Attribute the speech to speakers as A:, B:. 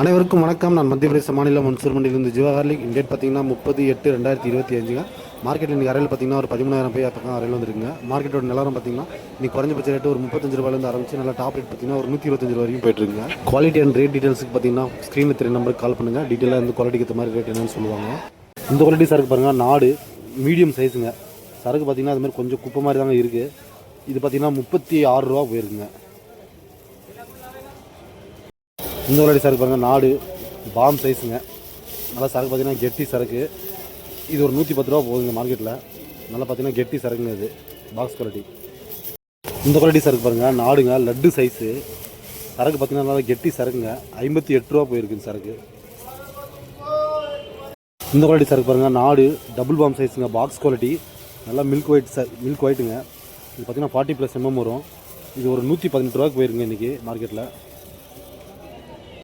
A: அனைவருக்கும் வணக்கம். நான் மத்திய பிரதேச மாநிலம் மன்சூர் மண்டியிலிருந்து ஜீவஹார்லிக் டேட் பார்த்தீங்கன்னா முப்பது எட்டு ரெண்டாயிரத்தி இருபத்தி அஞ்சுங்க. மார்க்கெட்டில் இன்றைக்கி அறையில் பார்த்தீங்கன்னா ஒரு பதிமூணாயிரம் போய் பக்கம் அறையில் வந்துருக்குங்க. மார்க்கெட்டோட நிலவரம் பார்த்தீங்கன்னா இன்னைக்கு குறைஞ்சபட்ச ரேட்டு ஒரு முப்பத்தஞ்சு ரூபாயிலேருந்து ஆரம்பிச்சு நல்லா டாப் ரேட் பார்த்தீங்கன்னா ஒரு நூற்றி இருபத்தஞ்சு ரூபா வரைக்கும் போயிட்டுருங்க குவாலிட்டி அண்ட் ரேட் டீட்டெயில்ஸுக்கு பார்த்தீங்கன்னா ஸ்க்ரீனில் தெரிய நம்பருக்கு கால் பண்ணுங்கள் டீட்டெயிலாக இருந்து குவாலிட்டிக்கு ஏற்ற மாதிரி ரேட் என்னன்னு சொல்லுவாங்க. இந்த குவாலிட்டி சரக்கு பாருங்கள் நாடு மீடியம் சைஸுங்க சரக்கு பார்த்தீங்கன்னா அது மாதிரி கொஞ்சம் குப்பை மாதிரி தாங்க இருக்குது இது பார்த்தீங்கன்னா முப்பத்தி ஆறு ரூபா போயிருக்குங்க. இந்த வரடி சரக்கு பாருங்கள் நாடு பாம் சைஸுங்க நல்லா சரக்கு பார்த்தீங்கன்னா கெட்டி சரக்கு. இது ஒரு நூற்றி பத்து ரூபா போகுதுங்க மார்க்கெட்டில் நல்லா பார்த்தீங்கன்னா கெட்டி சரக்குங்க இது பாக்ஸ் குவாலிட்டி இந்த குவாலிட்டி சரக்கு பாருங்கள் நாடுங்க லட்டு சைஸு சரக்கு பார்த்தீங்கன்னா நல்லா கெட்டி சரக்குங்க. ஐம்பத்தி எட்டு ரூபா போயிருக்குங்க சரக்கு. இந்த குவாலிட்டி சரக்கு பாருங்கள் நாடு டபுள் பாம் சைஸுங்க பாக்ஸ் குவாலிட்டி நல்லா மில்க் ஒயிட் ச மில்க் ஒயிட்டுங்க இது பார்த்தீங்கன்னா ஃபார்ட்டி ப்ளஸ் எம்எம் வரும். இது ஒரு நூற்றி பதினெட்டு ரூபாய்க்கு போயிருங்க இன்றைக்கி மார்க்கெட்டில்